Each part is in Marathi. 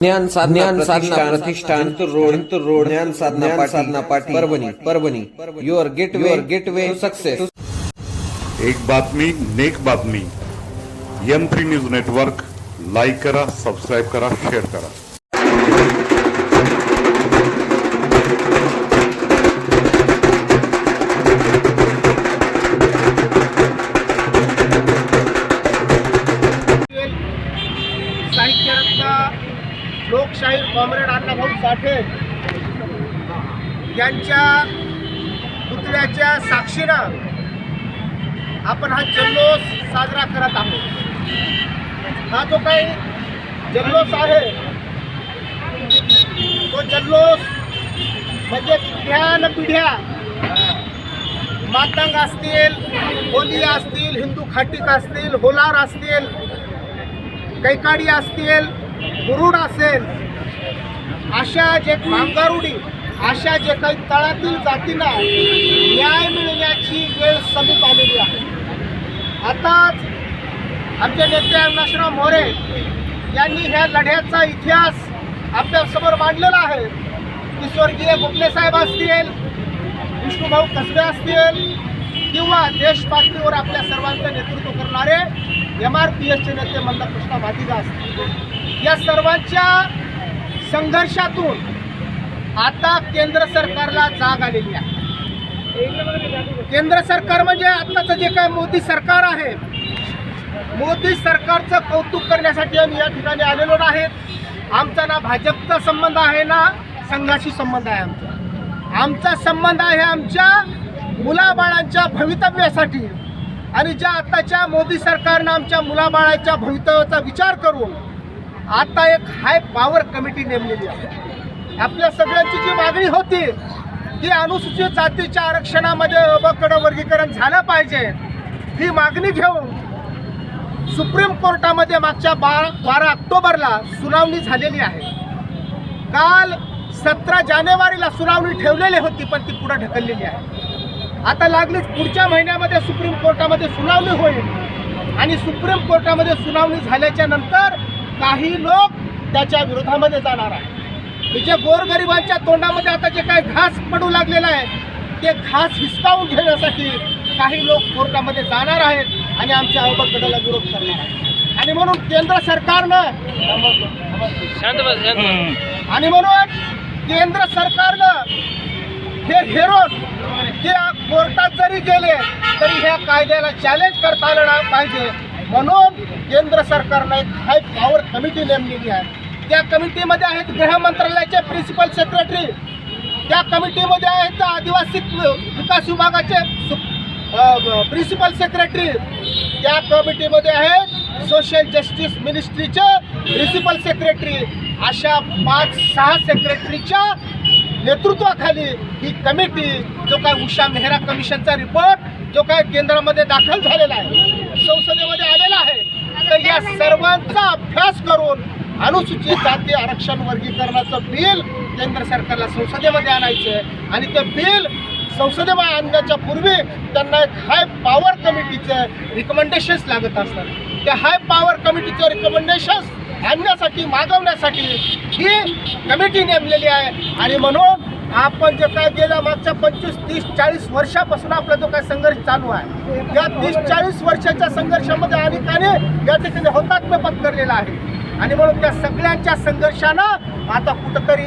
ज्ञान साधना साधना प्रतिष्ठान रोड रोड ज्ञान साधना साधना पाठी Parbhani Parbhani. Your get your get way success एक बातमी नेक बातमी. M three news network like करा सबस्क्राईब करा शेअर करा. साठे. यांच्या पुतळ्याच्या साक्षीनं आपण हा जल्लोष साजरा करत आहोत. हा जो काही जल्लोष आहे तो जल्लोष म्हणजे पिढ्या पिढ्या. मातंग असतील होली असतील हिंदू खाटीक असतील होलार असतील कैकाडी असतील गुरुड असेल अशा जे भांगारुडी अशा जे काही तळातील जातींना न्याय मिळण्याची वेळ समीप आलेली आहे. आताच आमचे नेते अविनाशराव मोरे यांनी ह्या लढ्याचा इतिहास आपल्यासमोर मांडलेला आहे. की स्वर्गीय गोखले साहेब असतील विष्णूभाऊ कसबे असतील किंवा देशपातळीवर आपल्या सर्वांचं नेतृत्व करणारे एम आर पी एसचे नेते मल्लकृष्णा भातिजा असतील. या सर्वांच्या संघर्षातून आता केंद्र सरकारला जाग आलेली आहे. केंद्र सरकार म्हणजे आत्ताचं जे काय मोदी सरकार आहे मोदी सरकारचं कौतुक करण्यासाठी आम्ही या ठिकाणी आलेलो नाहीत. आमचा ना भाजपचा संबंध आहे ना संघाशी संबंध आहे आमचा. आमचा संबंध आहे आमच्या मुलाबाळांच्या भवितव्यासाठी. आणि ज्या आताच्या मोदी सरकारनं आमच्या मुलाबाळांच्या भवितव्याचा विचार करून आता एक हाय पॉवर कमिटी नेमलेली आहे. आपल्या सगळ्यांची जी मागणी होती की अनुसूचित जातीच्या आरक्षणामध्ये अबकडं वर्गीकरण झालं पाहिजे. ही मागणी घेऊन सुप्रीम कोर्टामध्ये मागच्या बारा बारा ऑक्टोबरला सुनावणी झालेली आहे. काल सतरा जानेवारीला सुनावणी ठेवलेली होती पण ती पुढे ढकललेली आहे. आता लागलीच पुढच्या महिन्यामध्ये सुप्रीम कोर्टामध्ये सुनावणी होईल. आणि सुप्रीम कोर्टामध्ये सुनावणी झाल्याच्यानंतर काही लोक त्याच्या विरोधामध्ये जाणार आहे म्हणजे गोरगरिबांच्या तोंडामध्ये आता जे काय घास पडू लागलेलं आहे ते घास हिसकावून घेण्यासाठी काही लोक कोर्टामध्ये जाणार आहेत आणि आमच्या अवबकडला विरोध करणार आहेत. आणि म्हणून केंद्र सरकारनं आणि म्हणून केंद्र सरकारनं हे हेरोन ते कोर्टात जरी गेले तरी ह्या कायद्याला चॅलेंज करता आलं नाही पाहिजे. म्हणून केंद्र सरकारनं एक हाय पॉवर कमिटी नेमलेली आहे. त्या कमिटीमध्ये आहेत गृह मंत्रालयाचे प्रिन्सिपल सेक्रेटरी त्या कमिटीमध्ये आहेत आदिवासी विकास विभागाचे प्रिन्सिपल सेक्रेटरी त्या कमिटीमध्ये आहेत सोशल जस्टिस मिनिस्ट्रीचे प्रिन्सिपल सेक्रेटरी अशा पाच सहा सेक्रेटरीच्या नेतृत्वाखाली ही कमिटी जो काय उषा मेहरा कमिशनचा रिपोर्ट जो काय केंद्रामध्ये दाखल झालेला आहे. संसदेमध्ये आलेला आहे. तर या सर्वांचा अभ्यास करून अनुसूचित जाती आरक्षण वर्गीकरणाचं बिल केंद्र सरकारला संसदेमध्ये आणायचं आहे आणि ते बिल संसदेमध्ये आणण्याच्या पूर्वी त्यांना एक हाय पॉवर कमिटीचे रिकमेंडेशन्स लागत असतात. त्या हाय पॉवर कमिटीचे रिकमेंडेशन्स आणण्यासाठी मागवण्यासाठी ही कमिटी नेमलेली आहे. आणि म्हणून आपण जे काय गेल्या मागच्या पंचवीस तीस चाळीस वर्षापासून आपला जो काय संघर्ष चालू आहे या तीस चाळीस वर्षाच्या संघर्षामध्ये अनेकाने या ठिकाणी हौतात्म्य पत्करलेलं आहे. आणि म्हणून त्या सगळ्यांच्या संघर्षानं आता कुठंतरी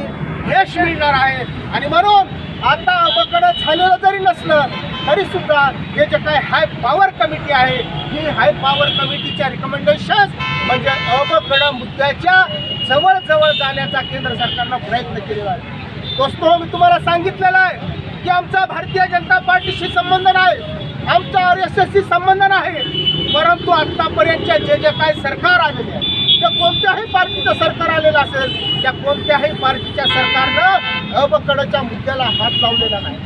यश मिळणार आहे. आणि म्हणून आता अवकडं झालेलं जरी नसलं तरी सुद्धा हे जे काय हाय पॉवर कमिटी आहे ही हाय पॉवर कमिटीच्या रिकमेंडेशन म्हणजे अबकडं मुद्द्याच्या जवळ जाण्याचा केंद्र सरकारनं प्रयत्न केलेला आहे. दोस्तो मी तुम्हाला सांगितलेलं आहे की आमचा भारतीय जनता पार्टीशी संबंध नाही. आमचा आर एस एसशी संबंध नाही. परंतु आत्तापर्यंतच्या जे जे काय सरकार आलेले आहे त्या कोणत्याही पार्टीचं सरकार आलेलं असेल त्या कोणत्याही पार्टीच्या सरकारनं अबकडच्या मुद्द्याला हात लावलेला नाही.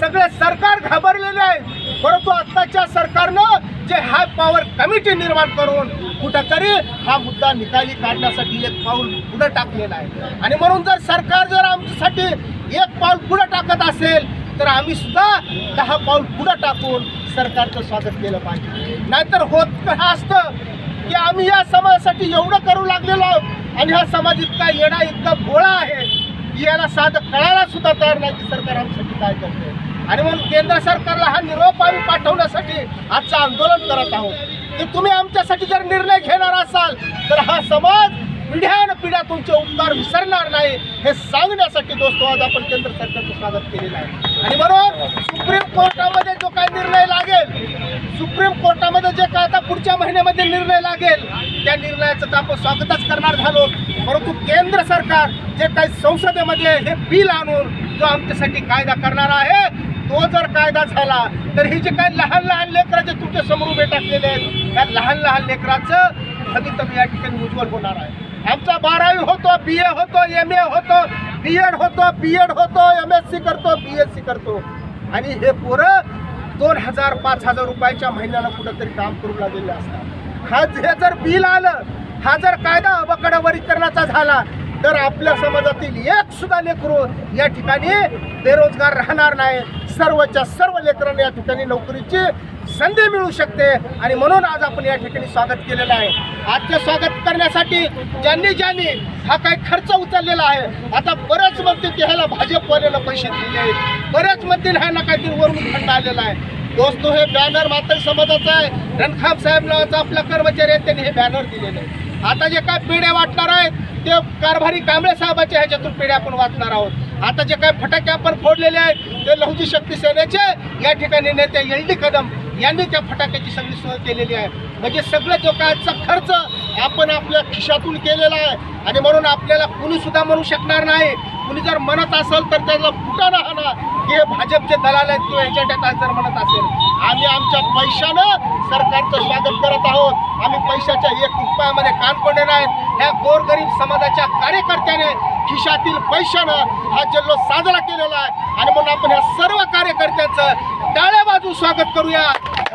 सगळे सरकार घाबरलेले आहे. परंतु आत्ताच्या सरकारनं जे हाय पॉवर कमिटी निर्माण करून कुठंतरी हा मुद्दा निकाली काढण्यासाठी एक पाऊल पुढे टाकलेला आहे. आणि म्हणून जर सरकार जर आमच्यासाठी एक पाऊल पुढे टाकत असेल तर आम्ही सुद्धा दहा पाऊल पुढे टाकून सरकारचं स्वागत केलं पाहिजे. नाहीतर होत असतं की आम्ही या समाजासाठी एवढं करू लागलेलो आहोत आणि हा समाज इतका येणा इतका भोळा आहे की याला साधं कळायला सुद्धा तयार नाही की सरकार आमच्यासाठी काय करते आणि म्हणून केंद्र सरकारला हा निरोप आम्ही पाठवण्यासाठी आजचं आंदोलन करत आहोत. की तुम्ही आमच्यासाठी जर निर्णय घेणार असाल तर हा समाज पिढ्यान पिढ्या तुमचे उपकार विसरणार नाही हे सांगण्यासाठी दोस्त आज आपण केंद्र सरकारचं स्वागत केलेलं आहे. आणि म्हणून सुप्रीम कोर्टामध्ये जो काय निर्णय लागेल सुप्रीम कोर्टामध्ये जे काय आता पुढच्या महिन्यामध्ये निर्णय लागेल त्या निर्णयाचं तर आपण स्वागतच करणार झालो. परंतु केंद्र सरकार जे काही संसदेमध्ये हे बिल आणून जो आमच्यासाठी कायदा करणार आहे तो जर कायदा झाला तर ही जे काही लहान लहान लेकरं जे तुमच्यासमोर उभे टाकलेले आहेत या लहान लहान लेकराचं भवितव्य या ठिकाणी उज्ज्वल होणार आहे. आमचा बारावी होतो बी ए होतो एम ए होतो बी एड होतो बी एड होतो एम एस सी करतो बी एस सी करतो. आणि हे पोरं दोन हजार पाच हजार रुपयाच्या महिन्याला कुठंतरी काम करू लागलेले असतात. हा हे जर बिल आलं हा जर कायदा अबकडवरीकरणाचा झाला तर आपल्या समाजातील एक सुद्धा लेकरू या ठिकाणी बेरोजगार राहणार नाही सर्वच्या सर्व लेकरांना या ठिकाणी नोकरीची संधी मिळू शकते. आणि म्हणून आज आपण या ठिकाणी स्वागत केलेलं आहे. आजचं स्वागत करण्यासाठी ज्यांनी ज्यांनी हा काही खर्च उचललेला आहे आता बरेच म्हणते की ह्याला भाजपवाल्यानं पैसे दिले. आहेत बरेच म्हणतील ह्यांना काहीतरी वरून खंड आलेला आहे. दोस्तो हे बॅनर मात्र समाजाचा आहे. रणखाम साहेब नावाचा आपला कर्मचारी आहे त्यांनी हे बॅनर दिलेले आहे. आता जे काय पेढ्या वाटणार आहेत ते कारभारी कांबळे साहेबाच्या ह्याच्यातून पेढ्या आपण वाचणार आहोत. आता जे काय फटाके आपण फोडलेले आहेत ते लहुजी शक्ती सेनेचे या ठिकाणी नेते एल डी कदम यांनी त्या फटाक्याची सगळी सोय केलेली आहे. म्हणजे सगळं जो कायचा खर्च आपण आपल्या खिशातून केलेला आहे. आणि म्हणून आपल्याला कुणी सुद्धा म्हणू शकणार नाही कुणी जर म्हणत असेल तर त्याला कुठं राहणार? हे भाजपचे दलाल आहेत किंवा एजंट काय जर म्हणत असेल. आम्ही आमच्या पैशानं सरकारचं स्वागत करत आहोत. आम्ही पैशाच्या एक रुपयामध्ये कान पडले नाहीत ह्या गोरगरीब समाजाच्या कार्यकर्त्याने खिशातील पैशानं हा जल्लोष साजरा केलेला आहे. आणि म्हणून आपण या सर्व कार्यकर्त्यांचं डाळ्या बाजू स्वागत करूया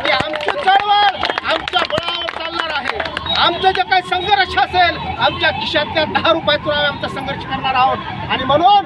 की आमची चळवळ आमच्या बळावर चालणार आहे आमचं जे काही संघर्ष असेल आमच्या खिशातल्या दहा रुपयातून आम्ही आमचा संघर्ष करणार आहोत. आणि म्हणून